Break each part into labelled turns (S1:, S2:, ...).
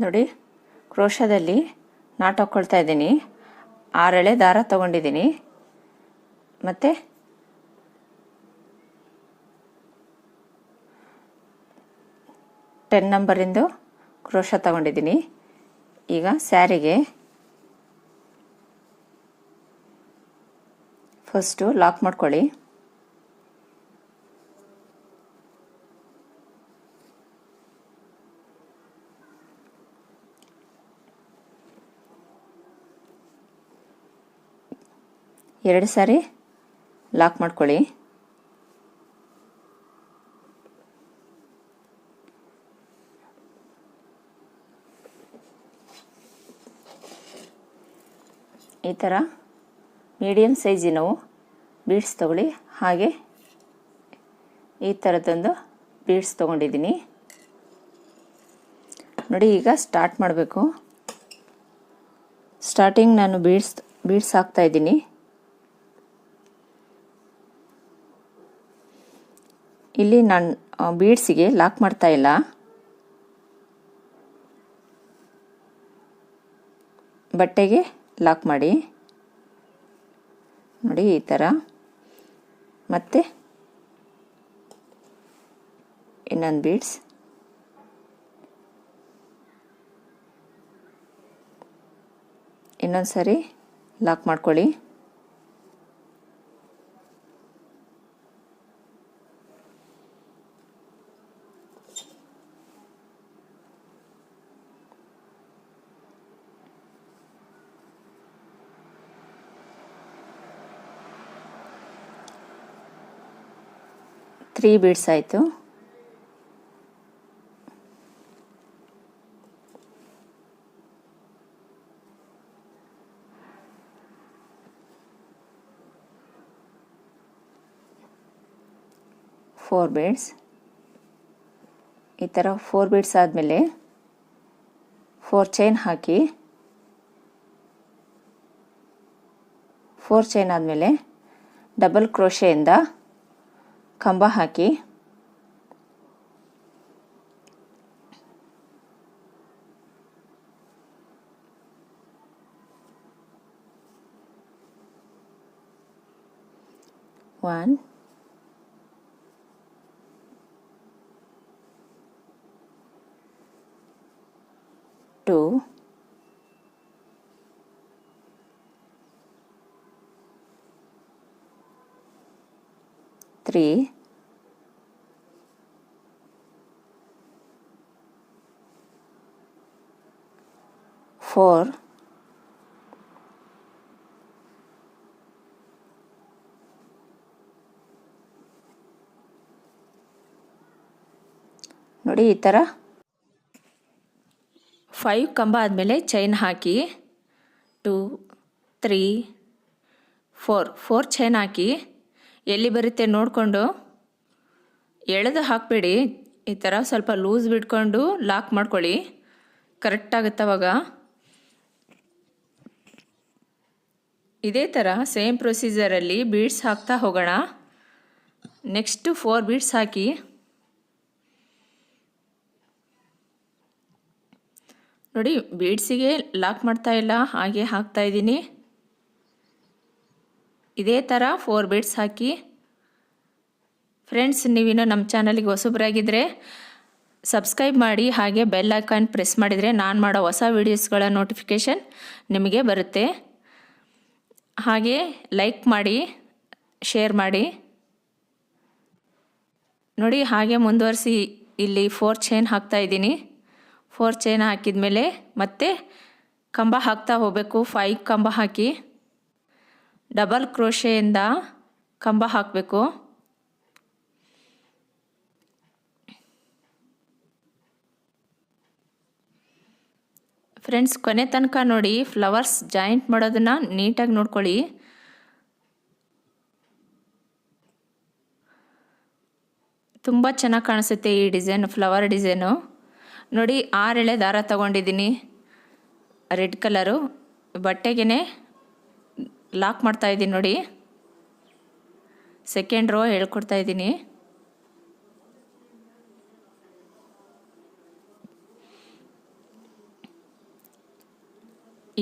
S1: ನೋಡಿ, ಕ್ರೋಶದಲ್ಲಿ ನಾಟ್ ಹಾಕ್ಕೊಳ್ತಾ ಇದ್ದೀನಿ. ಆರಳೆ ದಾರ ತಗೊಂಡಿದ್ದೀನಿ. ಮತ್ತು ಟೆನ್ ನಂಬರಿಂದು ಕ್ರೋಶ ತಗೊಂಡಿದ್ದೀನಿ. ಈಗ ಸ್ಯಾರಿಗೆ ಫಸ್ಟು ಲಾಕ್ ಮಾಡ್ಕೊಳ್ಳಿ. ಎರಡು ಸಾರಿ ಲಾಕ್ ಮಾಡ್ಕೊಳ್ಳಿ. ಈ ಥರ ಮೀಡಿಯಮ್ ಸೈಜಿನವು ಬೀಡ್ಸ್ ತಗೊಳ್ಳಿ. ಹಾಗೆ ಈ ಥರದ್ದೊಂದು ಬೀಡ್ಸ್ ತೊಗೊಂಡಿದ್ದೀನಿ. ನೋಡಿ, ಈಗ ಸ್ಟಾರ್ಟ್ ಮಾಡಬೇಕು. ಸ್ಟಾರ್ಟಿಂಗ್ ನಾನು ಬೀಡ್ಸ್ ಬೀಡ್ಸ್ ಹಾಕ್ತಾ ಇದ್ದೀನಿ ಇಲ್ಲಿ ನಾನು ಬೀಡ್ಸಿಗೆ ಲಾಕ್ ಮಾಡ್ತಾ ಇಲ್ಲ. ಬಟ್ಟೆಗೆ ಲಾಕ್ ಮಾಡಿ. ನೋಡಿ, ಈ ಥರ ಮತ್ತು ಇನ್ನೊಂದು ಬೀಡ್ಸ್ ಇನ್ನೊಂದು ಸರಿ ಲಾಕ್ ಮಾಡ್ಕೊಳ್ಳಿ. ತ್ರೀ ಬೀಡ್ಸ್ ಆಯಿತು. ಫೋರ್ ಬೀಡ್ಸ್ ಈ ಥರ ಫೋರ್ ಬೀಡ್ಸ್ ಆದಮೇಲೆ ಫೋರ್ ಚೈನ್ ಹಾಕಿ ಫೋರ್ ಚೈನ್ ಆದಮೇಲೆ ಡಬಲ್ ಕ್ರೋಶೆಯಿಂದ ಕಂಬ ಹಾಕಿ ಒನ್ ಟೂ ತ್ರೀ ಫೋರ್ ನೋಡಿ ಈ ಥರ ಫೈವ್ ಕಂಬ ಆದಮೇಲೆ ಚೈನ್ ಹಾಕಿ. Two three four four chain ಹಾಕಿ. ಎಲ್ಲಿ ಬರುತ್ತೆ ನೋಡಿಕೊಂಡು? ಎಳೆದು ಹಾಕಬೇಡಿ. ಈ ಥರ ಸ್ವಲ್ಪ ಲೂಸ್ ಬಿಟ್ಕೊಂಡು ಲಾಕ್ ಮಾಡ್ಕೊಳ್ಳಿ. ಕರೆಕ್ಟ್ ಆಗುತ್ತೆ ಅವಾಗ? ಇದೇ ಥರ ಸೇಮ್ ಪ್ರೊಸೀಜರಲ್ಲಿ ಬೀಡ್ಸ್ ಹಾಕ್ತಾ ಹೋಗೋಣ. ನೆಕ್ಸ್ಟು ಫೋರ್ ಬೀಡ್ಸ್ ಹಾಕಿ. ನೋಡಿ, ಬೀಡ್ಸಿಗೆ ಲಾಕ್ ಮಾಡ್ತಾ ಇಲ್ಲ, ಹಾಗೆ ಹಾಕ್ತಾ ಇದ್ದೀನಿ. ಇದೇ ಥರ ಫೋರ್ ಬೀಡ್ಸ್ ಹಾಕಿ. ಫ್ರೆಂಡ್ಸ್ ನೀವಿನ್ನೂ ನಮ್ಮ ಚಾನಲಿಗೆ ಹೊಸಬ್ರಾಗಿದ್ದರೆ ಸಬ್ಸ್ಕ್ರೈಬ್ ಮಾಡಿ, ಹಾಗೆ ಬೆಲ್ ಐಕಾನ್ ಪ್ರೆಸ್ ಮಾಡಿದರೆ ನಾನು ಮಾಡೋ ಹೊಸ ವೀಡಿಯೋಸ್ಗಳ ನೋಟಿಫಿಕೇಷನ್ ನಿಮಗೆ ಬರುತ್ತೆ. ಹಾಗೆ ಲೈಕ್ ಮಾಡಿ ಶೇರ್ ಮಾಡಿ. ನೋಡಿ, ಹಾಗೆ ಮುಂದುವರಿಸಿ ಇಲ್ಲಿ ಫೋರ್ ಚೈನ್ ಹಾಕ್ತಾ ಇದ್ದೀನಿ. ಫೋರ್ ಚೈನ್ ಹಾಕಿದ ಮೇಲೆ ಮತ್ತೆ ಕಂಬ ಹಾಕ್ತಾ ಹೋಗಬೇಕು. ಫೈವ್ ಕಂಬ ಹಾಕಿ. ಡಬಲ್ ಕ್ರೋಶೆಯಿಂದ ಕಂಬ ಹಾಕಬೇಕು. ಫ್ರೆಂಡ್ಸ್, ಕೊನೆ ತನಕ ನೋಡಿ, ಫ್ಲವರ್ಸ್ ಜಾಯಿಂಟ್ ಮಾಡೋದನ್ನು ನೀಟಾಗಿ ನೋಡ್ಕೊಳ್ಳಿ. ತುಂಬ ಚೆನ್ನಾಗಿ ಕಾಣಿಸುತ್ತೆ ಈ ಡಿಸೈನ್, ಫ್ಲವರ್ ಡಿಸೈನು. ನೋಡಿ, ಆರೆಳೆ ದಾರ ತಗೊಂಡಿದ್ದೀನಿ. Red colour. ಬಟ್ಟೆಗೆ ಲಾಕ್ ಮಾಡ್ತಾ ಇದ್ದೀನಿ ನೋಡಿ. ಸೆಕೆಂಡ್ ರೋ ಹೇಳ್ಕೊಡ್ತಾ ಇದ್ದೀನಿ.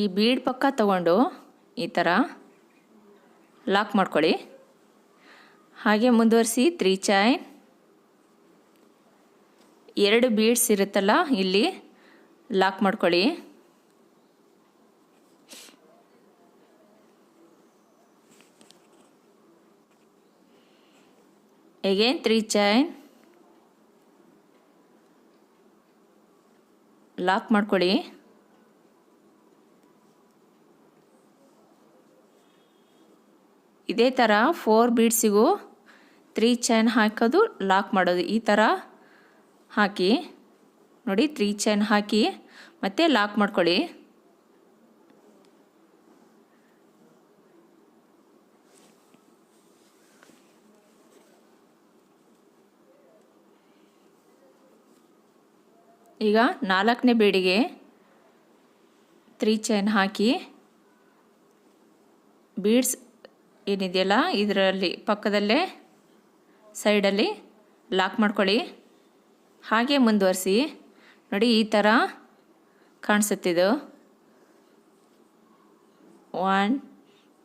S1: ಈ ಬೀಡ್ ಪಕ್ಕ ತಗೊಂಡು ಈ ಥರ ಲಾಕ್ ಮಾಡ್ಕೊಳ್ಳಿ. ಹಾಗೆ ಮುಂದುವರಿಸಿ ತ್ರೀ ಚೈನ್ ಎರಡು ಬೀಡ್ಸ್ ಇರುತ್ತಲ್ಲ, ಇಲ್ಲಿ ಲಾಕ್ ಮಾಡ್ಕೊಳ್ಳಿ. ಎಗೇನ್ ತ್ರೀ ಚೈನ್ ಲಾಕ್ ಮಾಡ್ಕೊಳ್ಳಿ. ಇದೇ ಥರ ಫೋರ್ ಬೀಡ್ಸಿಗೂ ತ್ರೀ ಚೈನ್ ಹಾಕೋದು ಲಾಕ್ ಮಾಡೋದು. ಈ ಥರ ಹಾಕಿ. ನೋಡಿ ತ್ರೀ ಚೈನ್ ಹಾಕಿ. ಮತ್ತೆ ಲಾಕ್ ಮಾಡ್ಕೊಳ್ಳಿ. ಈಗ ನಾಲ್ಕನೇ ಬೇಡಿಗೆ ತ್ರೀ ಚೈನ್ ಹಾಕಿ. ಬೀಡ್ಸ್ ಏನಿದೆಯಲ್ಲ, ಇದರಲ್ಲಿ ಪಕ್ಕದಲ್ಲೇ ಸೈಡಲ್ಲಿ ಲಾಕ್ ಮಾಡ್ಕೊಳ್ಳಿ. ಹಾಗೆ ಮುಂದುವರಿಸಿ. ನೋಡಿ, ಈ ಥರ ಕಾಣಿಸುತ್ತಿದ್ದು. One,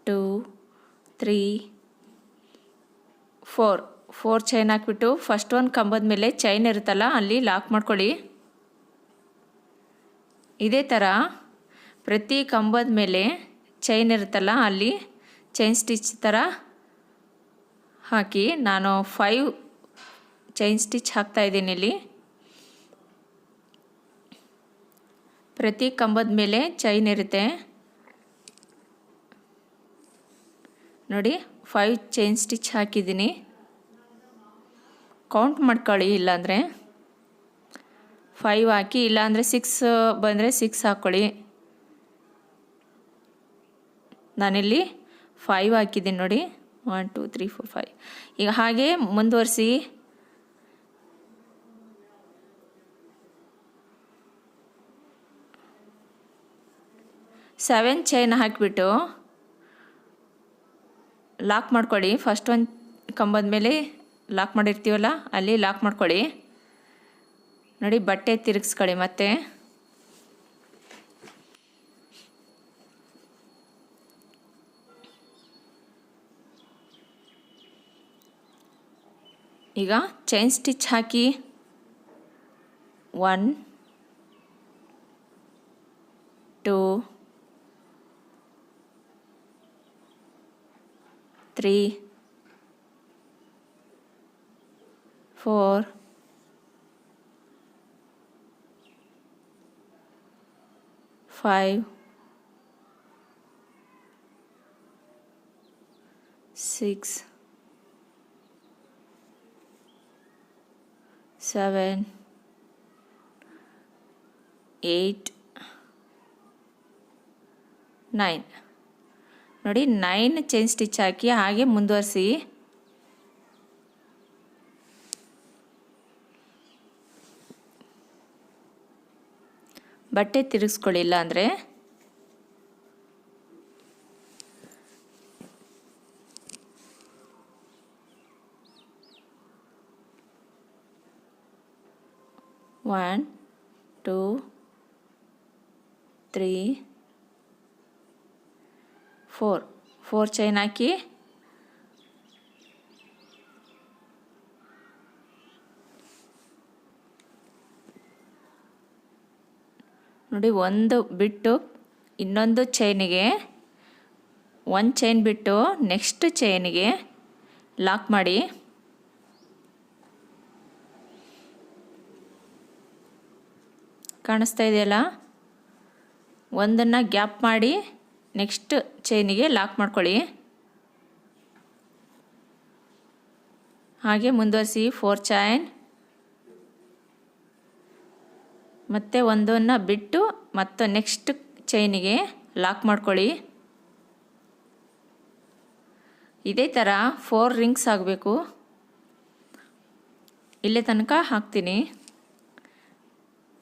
S1: two, three, four. Four chain ಹಾಕ್ಬಿಟ್ಟು ಫಸ್ಟ್ ಒಂದು ಕಂಬದ ಮೇಲೆ ಚೈನ್ ಇರುತ್ತಲ್ಲ, ಅಲ್ಲಿ ಲಾಕ್ ಮಾಡ್ಕೊಳ್ಳಿ. ಇದೇ ಥರ ಪ್ರತಿ ಕಂಬದ ಮೇಲೆ ಚೈನ್ ಇರುತ್ತಲ್ಲ, ಅಲ್ಲಿ ಚೈನ್ ಸ್ಟಿಚ್ ಥರ ಹಾಕಿ ನಾನು ಫೈವ್ ಚೈನ್ ಸ್ಟಿಚ್ ಹಾಕ್ತಾ ಇದ್ದೀನಿ ಇಲ್ಲಿ. ಪ್ರತಿ ಕಂಬದ ಮೇಲೆ ಚೈನ್ ಇರುತ್ತೆ. ನೋಡಿ ಫೈವ್ ಚೈನ್ ಸ್ಟಿಚ್ ಹಾಕಿದ್ದೀನಿ. ಕೌಂಟ್ ಮಾಡ್ಕೊಳ್ಳಿ ಇಲ್ಲಾಂದರೆ. ಫೈವ್ ಹಾಕಿ, ಇಲ್ಲಾಂದರೆ ಸಿಕ್ಸ್ ಬಂದರೆ ಸಿಕ್ಸ್ ಹಾಕ್ಕೊಳ್ಳಿ ನಾನಿಲ್ಲಿ ಫೈವ್ ಹಾಕಿದ್ದೀನಿ ನೋಡಿ. One two three four five ಈಗ ಹಾಗೆ ಮುಂದುವರಿಸಿ. ಸೆವೆನ್ ಚೈನ್ ಹಾಕಿಬಿಟ್ಟು ಲಾಕ್ ಮಾಡ್ಕೊಳ್ಳಿ. ಫಸ್ಟ್ ಒಂದು ಕಂಬದ ಮೇಲೆ ಲಾಕ್ ಮಾಡಿರ್ತೀವಲ್ಲ, ಅಲ್ಲಿ ಲಾಕ್ ಮಾಡ್ಕೊಳ್ಳಿ. ನೋಡಿ ಬಟ್ಟೆ ತಿರುಗಿಸ್ಕೊಳ್ಳಿ ಮತ್ತೆ. ಈಗ ಚೈನ್ ಸ್ಟಿಚ್ ಹಾಕಿ. One two three four five, six, seven, eight, nine ನೋಡಿ ನೈನ್ ಚೈನ್ ಸ್ಟಿಚ್ ಹಾಕಿ ಹಾಗೆ ಮುಂದುವರಿಸಿ. ಬಟ್ಟೆ ತಿರುಗಿಸ್ಕೊಳ್ಳಿಲ್ಲ ಅಂದರೆ? One two three four four chain ಹಾಕಿ. ನೋಡಿ, ಒಂದು ಬಿಟ್ಟು ಇನ್ನೊಂದು ಚೈನಿಗೆ ಒಂದು ಚೈನ್ ಬಿಟ್ಟು ನೆಕ್ಸ್ಟ್ ಚೈನಿಗೆ ಲಾಕ್ ಮಾಡಿ. ಕಾಣಿಸ್ತಾ ಇದೆಯಲ್ಲ? ಒಂದನ್ನು ಗ್ಯಾಪ್ ಮಾಡಿ ನೆಕ್ಸ್ಟ್ ಚೈನಿಗೆ ಲಾಕ್ ಮಾಡ್ಕೊಳ್ಳಿ. ಹಾಗೆ ಮುಂದುವರಿಸಿ ಫೋರ್ ಚೈನ್ ಮತ್ತು ಒಂದನ್ನು ಬಿಟ್ಟು ಮತ್ತು ನೆಕ್ಸ್ಟ್ ಚೈನಿಗೆ ಲಾಕ್ ಮಾಡ್ಕೊಳ್ಳಿ. ಇದೇ ಥರ ಫೋರ್ ರಿಂಗ್ಸ್ ಆಗಬೇಕು. ಇಲ್ಲೇ ತನಕ ಹಾಕ್ತೀನಿ.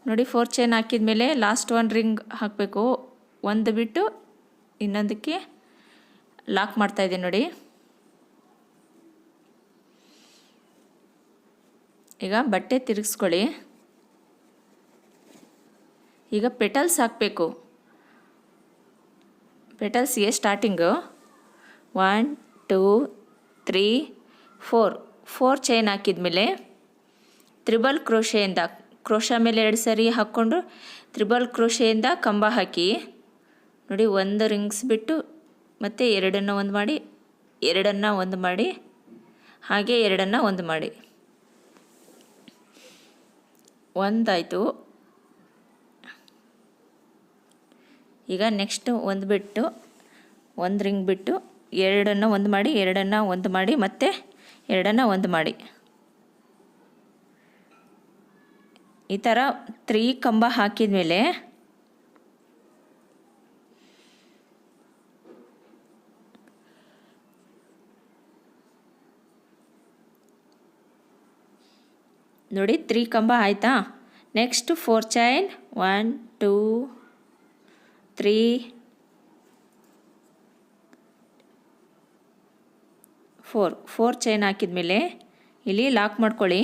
S1: ನೋಡಿ ಫೋರ್ ಚೈನ್ ಹಾಕಿದ ಮೇಲೆ ಲಾಸ್ಟ್ ಒನ್ ರಿಂಗ್ ಹಾಕಬೇಕು. ಒಂದು ಬಿಟ್ಟು ಇನ್ನೊಂದಕ್ಕೆ ಲಾಕ್ ಮಾಡ್ತಾಯಿದ್ದೀನಿ ನೋಡಿ. ಈಗ ಬಟ್ಟೆ ತಿರುಗಿಸ್ಕೊಳ್ಳಿ. ಈಗ ಪೆಟಲ್ಸ್ ಹಾಕಬೇಕು. ಪೆಟಲ್ಸ್ಗೆ starting one two three four four chain ಹಾಕಿದ್ಮೇಲೆ ತ್ರಿಬಲ್ ಕ್ರೋಶೆಯಿಂದ, ಕ್ರೋಶ ಮೇಲೆ ಎರಡು ಸರಿ ಹಾಕ್ಕೊಂಡು ತ್ರಿಬಲ್ ಕ್ರೋಶೆಯಿಂದ ಕಂಬ ಹಾಕಿ, ನೋಡಿ ಒಂದು ರಿಂಗ್ಸ್ ಬಿಟ್ಟು ಮತ್ತು ಎರಡನ್ನು ಒಂದು ಮಾಡಿ, ಎರಡನ್ನು ಒಂದು ಮಾಡಿ, ಹಾಗೆ ಎರಡನ್ನು ಒಂದು ಮಾಡಿ. ಒಂದಾಯಿತು. ಈಗ ನೆಕ್ಸ್ಟ್ ಒಂದು ಬಿಟ್ಟು, ಒಂದು ರಿಂಗ್ ಬಿಟ್ಟು, ಎರಡನ್ನು ಒಂದು ಮಾಡಿ, ಎರಡನ್ನು ಒಂದು ಮಾಡಿ ಮತ್ತೆ ಎರಡನ್ನು ಒಂದು ಮಾಡಿ. ಈ ಥರ ತ್ರೀ ಕಂಬ ಹಾಕಿದ ಮೇಲೆ ನೋಡಿ ತ್ರೀ ಕಂಬ ಆಯಿತಾ? Next four chain one two three four four chain ಹಾಕಿದ್ಮೇಲೆ ಇಲ್ಲಿ ಲಾಕ್ ಮಾಡ್ಕೊಳ್ಳಿ.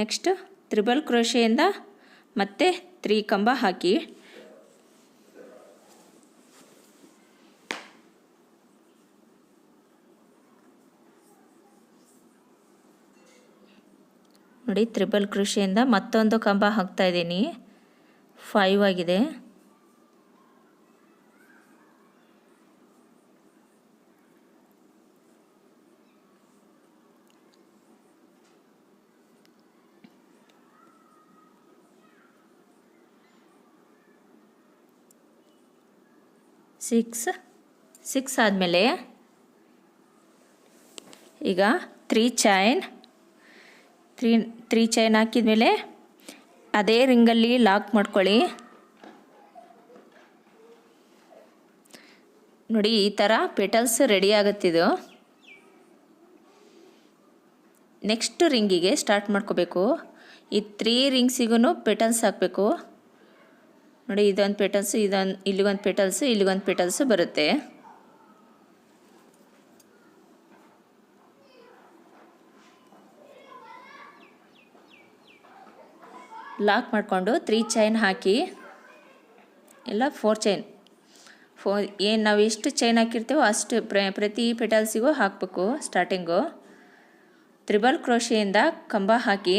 S1: ನೆಕ್ಸ್ಟ್ ತ್ರಿಬಲ್ ಕ್ರೋಶೆಯಿಂದ ಮತ್ತೆ ತ್ರೀ ಕಂಬ ಹಾಕಿ. ನೋಡಿ, ತ್ರಿಬಲ್ ಕೃಷಿಯಿಂದ ಮತ್ತೊಂದು ಕಂಬ ಹಾಕ್ತಾ ಇದ್ದೀನಿ. ಫೈವ್ ಆಗಿದೆ. ಸಿಕ್ಸ್ ಸಿಕ್ಸ್ ಆದಮೇಲೆ ಈಗ three chain three three chain ಹಾಕಿದ್ಮೇಲೆ ಅದೇ ರಿಂಗಲ್ಲಿ ಲಾಕ್ ಮಾಡ್ಕೊಳ್ಳಿ. ನೋಡಿ, ಈ ಥರ ಪೆಟಲ್ಸ್ ರೆಡಿ ಆಗುತ್ತಿದ್ದು ನೆಕ್ಸ್ಟ್ ರಿಂಗಿಗೆ ಸ್ಟಾರ್ಟ್ ಮಾಡ್ಕೋಬೇಕು. ಈ ತ್ರೀ ರಿಂಗ್ಸಿಗೂ ಪೆಟಲ್ಸ್ ಹಾಕಬೇಕು. ನೋಡಿ, ಇದೊಂದು ಪೆಟಲ್ಸು, ಇದೊಂದು, ಇಲ್ಲಿಗೊಂದು ಪೆಟಲ್ಸು ಇಲ್ಲಿಗೊಂದು ಪೆಟಲ್ಸು ಬರುತ್ತೆ. ಲಾಕ್ ಮಾಡಿಕೊಂಡು ತ್ರೀ ಚೈನ್ ಹಾಕಿ, ಇಲ್ಲ ಫೋರ್ ಚೈನ್. ಫೋ ಏನು ನಾವು ಎಷ್ಟು ಚೈನ್ ಹಾಕಿರ್ತೀವೋ ಅಷ್ಟು ಪ್ರ, ಪ್ರತಿ ಪೆಟಲ್ಸಿಗೂ ಹಾಕಬೇಕು ಸ್ಟಾರ್ಟಿಂಗು. ತ್ರಿಬಲ್ ಕ್ರೋಶಿಯಿಂದ ಕಂಬ ಹಾಕಿ,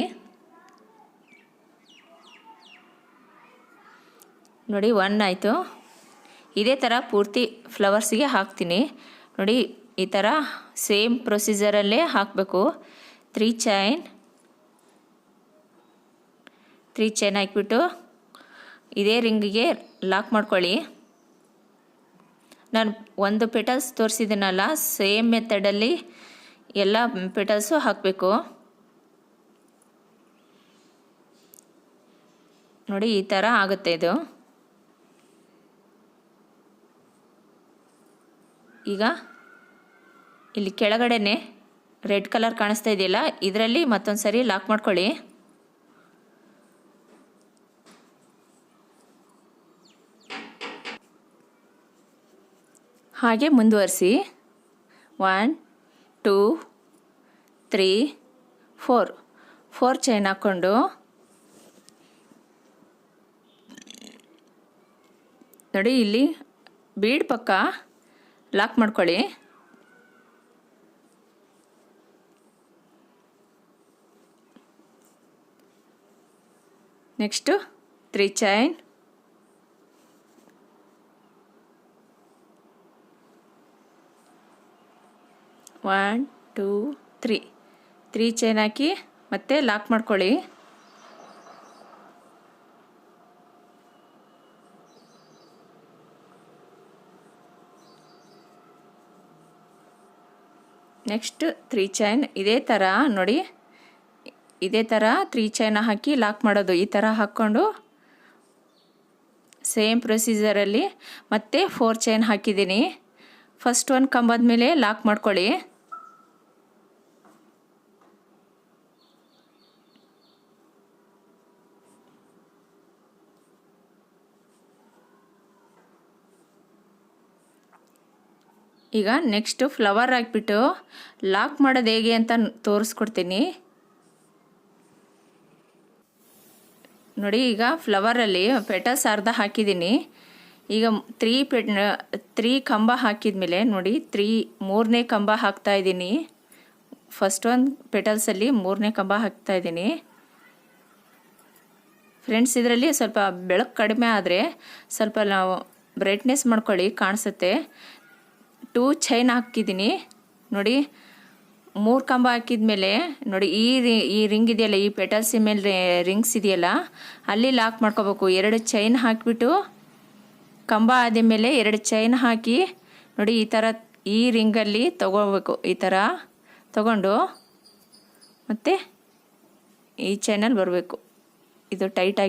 S1: ನೋಡಿ ಒನ್ ಆಯಿತು. ಇದೇ ಥರ ಪೂರ್ತಿ ಫ್ಲವರ್ಸಿಗೆ ಹಾಕ್ತೀನಿ. ನೋಡಿ, ಈ ಥರ ಸೇಮ್ ಪ್ರೊಸೀಜರಲ್ಲೇ ಹಾಕಬೇಕು. Three chain. ತ್ರೀ ಚೈನ್ ಹಾಕಿಬಿಟ್ಟು ಇದೇ ರಿಂಗಿಗೆ ಲಾಕ್ ಮಾಡ್ಕೊಳ್ಳಿ. ನಾನು ಒಂದು ಪೆಟಲ್ಸ್ ತೋರಿಸಿದ್ದೀನಲ್ಲ, ಸೇಮ್ ಮೆಥಡಲ್ಲಿ ಎಲ್ಲ ಪೆಟಲ್ಸು ಹಾಕಬೇಕು. ನೋಡಿ, ಈ ಥರ ಆಗುತ್ತೆ ಇದು. ಈಗ ಇಲ್ಲಿ ಕೆಳಗಡೆನೆ ರೆಡ್ ಕಲರ್ ಕಾಣಿಸ್ತಾ ಇದೆಯಲ್ಲ, ಇದರಲ್ಲಿ ಮತ್ತೊಂದು ಸರಿ ಲಾಕ್ ಮಾಡ್ಕೊಳ್ಳಿ. ಹಾಗೆ ಮುಂದುವರಿಸಿ. One two three four four chain ಹಾಕ್ಕೊಂಡು ನೋಡಿ, ಇಲ್ಲಿ ಬೀಡ್ ಪಕ್ಕ ಲಾಕ್ ಮಾಡ್ಕೊಳ್ಳಿ. Next three chain one two three three chain ಹಾಕಿ ಮತ್ತೆ ಲಾಕ್ ಮಾಡ್ಕೊಳ್ಳಿ. ನೆಕ್ಸ್ಟ್ ತ್ರೀ ಚೈನ್ ಇದೇ ಥರ ನೋಡಿ. ಇದೇ ಥರ ತ್ರೀ ಚೈನ್ ಹಾಕಿ ಲಾಕ್ ಮಾಡೋದು. ಈ ಥರ ಹಾಕ್ಕೊಂಡು ಸೇಮ್ ಪ್ರೊಸೀಜರಲ್ಲಿ ಮತ್ತೆ ಫೋರ್ ಚೈನ್ ಹಾಕಿದ್ದೀನಿ. ಫಸ್ಟ್ ಒಂದು ಕಂಬದ ಮೇಲೆ ಲಾಕ್ ಮಾಡ್ಕೊಳ್ಳಿ. ಈಗ ನೆಕ್ಸ್ಟು ಫ್ಲವರ್ ಹಾಕ್ಬಿಟ್ಟು ಲಾಕ್ ಮಾಡೋದು ಹೇಗೆ ಅಂತ ತೋರಿಸ್ಕೊಡ್ತೀನಿ. ನೋಡಿ, ಈಗ ಫ್ಲವರಲ್ಲಿ ಪೆಟಲ್ಸ್ ಅರ್ಧ ಹಾಕಿದ್ದೀನಿ. ಈಗ ತ್ರೀ ಪೆಟ್ ತ್ರೀ ಕಂಬ ಹಾಕಿದ ನೋಡಿ ತ್ರೀ ಮೂರನೇ ಕಂಬ ಹಾಕ್ತಾ ಇದ್ದೀನಿ. ಫಸ್ಟ್ ಒಂದು ಪೆಟಲ್ಸಲ್ಲಿ ಮೂರನೇ ಕಂಬ ಹಾಕ್ತಾ ಇದ್ದೀನಿ. ಫ್ರೆಂಡ್ಸ್ ಇದರಲ್ಲಿ ಸ್ವಲ್ಪ ಬೆಳಕು ಕಡಿಮೆ ಆದರೆ ಸ್ವಲ್ಪ ನಾವು ಬ್ರೈಟ್ನೆಸ್ ಮಾಡ್ಕೊಳ್ಳಿ, ಕಾಣಿಸುತ್ತೆ. ಟೂ ಚೈನ್ ಹಾಕಿದ್ದೀನಿ ನೋಡಿ, ಮೂರು ಕಂಬ ಹಾಕಿದ ಮೇಲೆ, ನೋಡಿ, ಈ ರಿ, ಈ ರಿಂಗ್ ಇದೆಯಲ್ಲ, ಈ ಪೆಟಲ್ಸ್ ಮೇಲೆ ರಿಂಗ್ಸ್ ಇದೆಯಲ್ಲ, ಅಲ್ಲಿ ಲಾಕ್ ಮಾಡ್ಕೋಬೇಕು. ಎರಡು ಚೈನ್ ಹಾಕಿಬಿಟ್ಟು, ಕಂಬ ಆದ ಮೇಲೆ ಎರಡು ಚೈನ್ ಹಾಕಿ, ನೋಡಿ, ಈ ಥರ ಈ ರಿಂಗಲ್ಲಿ ತಗೋಬೇಕು. ಈ ಥರ ತಗೊಂಡು, ಮತ್ತು ಈ ಚೈನಲ್ಲಿ ಬರಬೇಕು. ಇದು ಟೈಟ್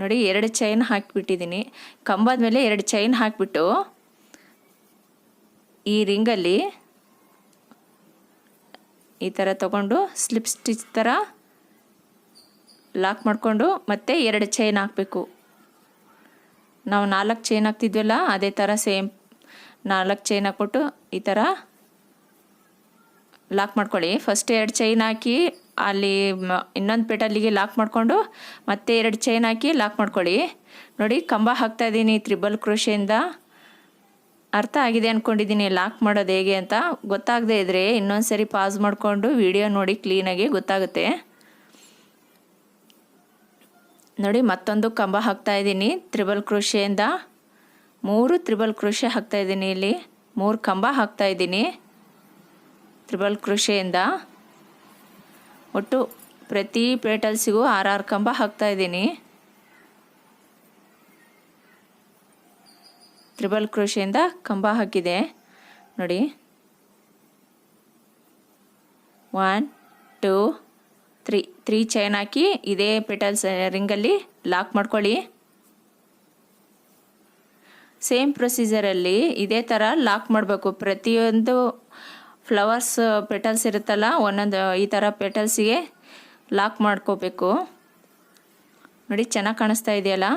S1: ನೋಡಿ ಎರಡು ಚೈನ್ ಹಾಕಿಬಿಟ್ಟಿದ್ದೀನಿ. ಕಂಬದ ಮೇಲೆ ಎರಡು ಚೈನ್ ಹಾಕಿಬಿಟ್ಟು ಈ ರಿಂಗಲ್ಲಿ ಈ ಥರ ತಗೊಂಡು ಸ್ಲಿಪ್ ಸ್ಟಿಚ್ ಥರ ಲಾಕ್ ಮಾಡಿಕೊಂಡು ಮತ್ತೆ ಎರಡು ಚೈನ್ ಹಾಕಬೇಕು. ನಾವು ನಾಲ್ಕು ಚೈನ್ ಹಾಕ್ತಿದ್ವಲ್ಲ, ಅದೇ ಥರ ಸೇಮ್ ನಾಲ್ಕು ಚೈನ್ ಹಾಕ್ಬಿಟ್ಟು ಈ ಥರ ಲಾಕ್ ಮಾಡ್ಕೊಳ್ಳಿ. ಫಸ್ಟ್ ಎರಡು ಚೈನ್ ಹಾಕಿ ಅಲ್ಲಿ ಇನ್ನೊಂದು ಪೆಟಲ್ಲಿಗೆ ಲಾಕ್ ಮಾಡಿಕೊಂಡು ಮತ್ತೆ ಎರಡು ಚೈನ್ ಹಾಕಿ ಲಾಕ್ ಮಾಡ್ಕೊಳ್ಳಿ. ನೋಡಿ, ಕಂಬ ಹಾಕ್ತಾ ಇದ್ದೀನಿ ತ್ರಿಬಲ್ ಕ್ರೋಶೆಯಿಂದ. ಅರ್ಥ ಆಗಿದೆ ಅಂದ್ಕೊಂಡಿದ್ದೀನಿ ಲಾಕ್ ಮಾಡೋದು ಹೇಗೆ ಅಂತ. ಗೊತ್ತಾಗದೇ ಇದ್ದರೆ ಇನ್ನೊಂದು ಸರಿ ಪಾಸ್ ಮಾಡಿಕೊಂಡು ವಿಡಿಯೋ ನೋಡಿ ಕ್ಲೀನಾಗಿ ಗೊತ್ತಾಗುತ್ತೆ. ನೋಡಿ, ಮತ್ತೊಂದು ಕಂಬ ಹಾಕ್ತಾ ಇದ್ದೀನಿ ತ್ರಿಬಲ್ ಕ್ರೋಶೆಯಿಂದ. ಮೂರು ತ್ರಿಬಲ್ ಕ್ರೋಶೆ ಹಾಕ್ತಾ ಇದ್ದೀನಿ ಇಲ್ಲಿ. ಮೂರು ಕಂಬ ಹಾಕ್ತಾ ತ್ರಿಬಲ್ ಕೃಷಿಯಿಂದ ಒಟ್ಟು ಪ್ರತಿ ಪೇಟಲ್ಸಿಗೂ ಆರಾರು ಕಂಬ ಹಾಕ್ತಾ ಇದ್ದೀನಿ. ತ್ರಿಬಲ್ ಕೃಷಿಯಿಂದ ಕಂಬ ಹಾಕಿದೆ. ನೋಡಿ. One, two, three three chain ಹಾಕಿ ಇದೇ ಪೆಟಲ್ಸ್ ರಿಂಗಲ್ಲಿ ಲಾಕ್ ಮಾಡ್ಕೊಳ್ಳಿ. ಸೇಮ್ ಪ್ರೊಸೀಜರಲ್ಲಿ ಇದೇ ಥರ ಲಾಕ್ ಮಾಡಬೇಕು. ಪ್ರತಿಯೊಂದು ಫ್ಲವರ್ಸ್ ಪೆಟಲ್ಸ್ ಇರುತ್ತಲ್ಲ, ಒಂದೊಂದು ಈ ಥರ ಪೆಟಲ್ಸಿಗೆ ಲಾಕ್ ಮಾಡ್ಕೋಬೇಕು. ನೋಡಿ, ಚೆನ್ನಾಗಿ ಕಾಣಿಸ್ತಾ ಇದೆಯಲ್ಲ?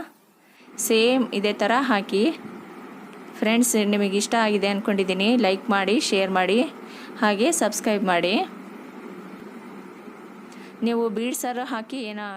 S1: ಸೇಮ್ ಇದೇ ಥರ ಹಾಕಿ. ಫ್ರೆಂಡ್ಸ್ ನಿಮಗೆ ಇಷ್ಟ ಆಗಿದೆ ಅಂದ್ಕೊಂಡಿದ್ದೀನಿ ಲೈಕ್ ಮಾಡಿ ಶೇರ್ ಮಾಡಿ, ಹಾಗೆ ಸಬ್ಸ್ಕ್ರೈಬ್ ಮಾಡಿ. ನೀವು ಬೀಡ್ಸರು ಹಾಕಿ ಏನೋ